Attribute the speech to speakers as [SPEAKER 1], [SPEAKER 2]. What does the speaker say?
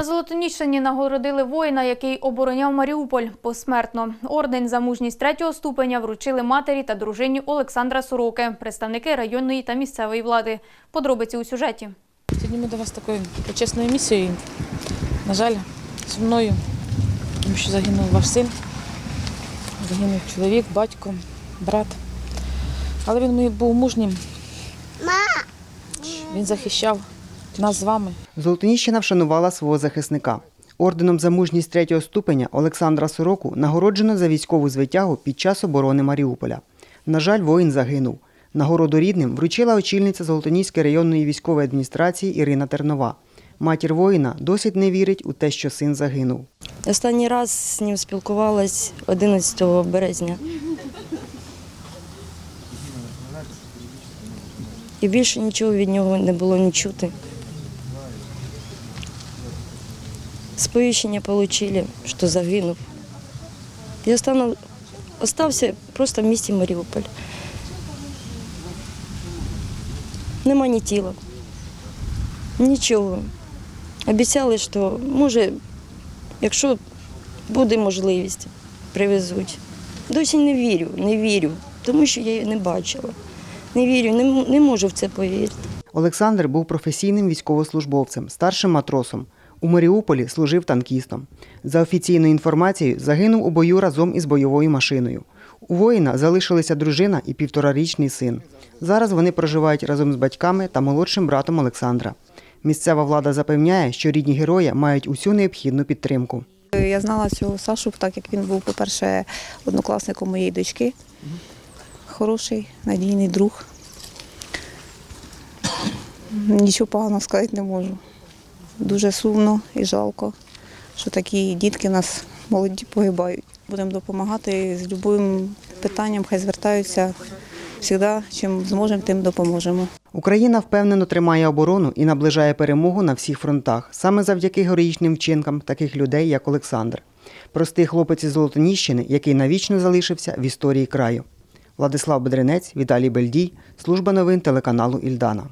[SPEAKER 1] На Золотоніщині нагородили воїна, який обороняв Маріуполь посмертно. Орден за мужність третього ступеня вручили матері та дружині Олександра Сороки, представники районної та місцевої влади. Подробиці у сюжеті.
[SPEAKER 2] Сьогодні ми до вас такою почесною місією. На жаль, сумною, тому що загинув ваш син, загинув чоловік, батько, брат. Але він був мужнім. Він захищав нас з вами.
[SPEAKER 3] Золотоніщина вшанувала свого захисника. Орденом за мужність третього ступеня Олександра Сороку нагороджено за військову звитягу під час оборони Маріуполя. На жаль, воїн загинув. Нагороду рідним вручила очільниця Золотоніської районної військової адміністрації Ірина Тернова. Матір воїна досить не вірить у те, що син загинув.
[SPEAKER 4] Останній раз з ним спілкувалась 11 березня. І більше нічого від нього не було ні чути. Сповіщення отримали, що загинув. І остану- остався просто в місті Маріуполь. Нема ні тіла, нічого. Обіцяли, що може Якщо буде можливість, привезуть. Досі не вірю, не вірю, тому що я її не бачила. Не вірю, не, не можу в це повірити.
[SPEAKER 3] Олександр був професійним військовослужбовцем, старшим матросом. У Маріуполі служив танкістом. За офіційною інформацією, загинув у бою разом із бойовою машиною. У воїна залишилися дружина і півторарічний син. Зараз вони проживають разом з батьками та молодшим братом Олександра. Місцева влада запевняє, що рідні героя мають усю необхідну підтримку.
[SPEAKER 5] Я знала цього Сашу, так як він був, по-перше, однокласником моєї дочки. Хороший, надійний друг. Нічого поганого сказати не можу. Дуже сумно і жалко, що такі дітки нас молоді погибають. Будемо допомагати з будь-яким питанням, хай звертаються. Завжди, чим зможемо, тим допоможемо.
[SPEAKER 3] Україна впевнено тримає оборону і наближає перемогу на всіх фронтах, саме завдяки героїчним вчинкам таких людей, як Олександр. Простий хлопець із Золотоніщини, який навічно залишився в історії краю. Владислав Бедренець, Віталій Бельдій, служба новин телеканалу Ільдана.